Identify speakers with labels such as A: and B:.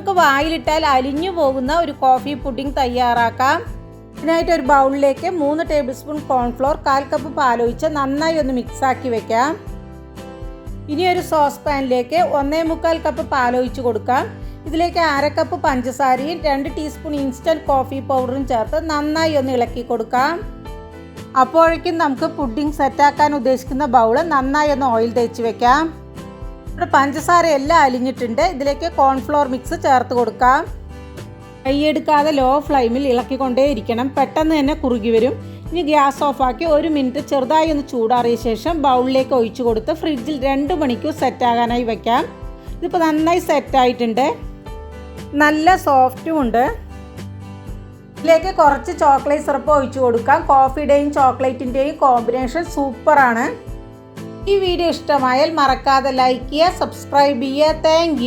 A: നമുക്ക് വായിലിട്ടാൽ അലിഞ്ഞു പോകുന്ന ഒരു കോഫി പുഡിംഗ് തയ്യാറാക്കാം. ഇതിനായിട്ട് ഒരു ബൗളിലേക്ക് മൂന്ന് ടേബിൾ സ്പൂൺ കോൺഫ്ലോർ കാൽ കപ്പ് പാലൊഴിച്ച് നന്നായി ഒന്ന് മിക്സാക്കി വെക്കാം. ഇനി ഒരു സോസ് പാനിലേക്ക് ഒന്നേ മുക്കാൽ കപ്പ് പാലൊഴിച്ച് കൊടുക്കാം. ഇതിലേക്ക് അര കപ്പ് പഞ്ചസാരയും രണ്ട് ടീസ്പൂൺ ഇൻസ്റ്റന്റ് കോഫി പൗഡറും ചേർത്ത് നന്നായി ഒന്ന് ഇളക്കി കൊടുക്കാം. അപ്പോഴേക്കും നമുക്ക് പുഡിംഗ് സെറ്റാക്കാൻ ഉദ്ദേശിക്കുന്ന ബൗൾ നന്നായി ഒന്ന് ഓയിൽ തേച്ച് വെക്കാം. ഇവിടെ പഞ്ചസാര എല്ലാം അലിഞ്ഞിട്ടുണ്ട്. ഇതിലേക്ക് കോൺഫ്ലോർ മിക്സ് ചേർത്ത് കൊടുക്കാം. കൈയെടുക്കാതെ ലോ ഫ്ലെയിമിൽ ഇളക്കിക്കൊണ്ടേ ഇരിക്കണം. പെട്ടെന്ന് തന്നെ കുറുകി വരും. ഇനി ഗ്യാസ് ഓഫാക്കി ഒരു മിനിറ്റ് ചെറുതായി ഒന്ന് ചൂടാറിയ ശേഷം ബൗളിലേക്ക് ഒഴിച്ചു കൊടുത്ത് ഫ്രിഡ്ജിൽ രണ്ട് മണിക്കൂർ സെറ്റാകാനായി വെക്കാം. ഇതിപ്പോൾ നന്നായി സെറ്റായിട്ടുണ്ട് നല്ല സോഫ്റ്റും ഉണ്ട്. ഇതിലേക്ക് കുറച്ച് ചോക്ലേറ്റ് സിറപ്പ് ഒഴിച്ചു കൊടുക്കാം. കോഫിയുടെയും ചോക്ലേറ്റിന്റെയും കോമ്പിനേഷൻ സൂപ്പറാണ് ഈ വീഡിയോ ഇഷ്ടമായാൽ മറക്കാതെ ലൈക്ക് ചെയ്യുക സബ്സ്ക്രൈബ് ചെയ്യുക. താങ്ക്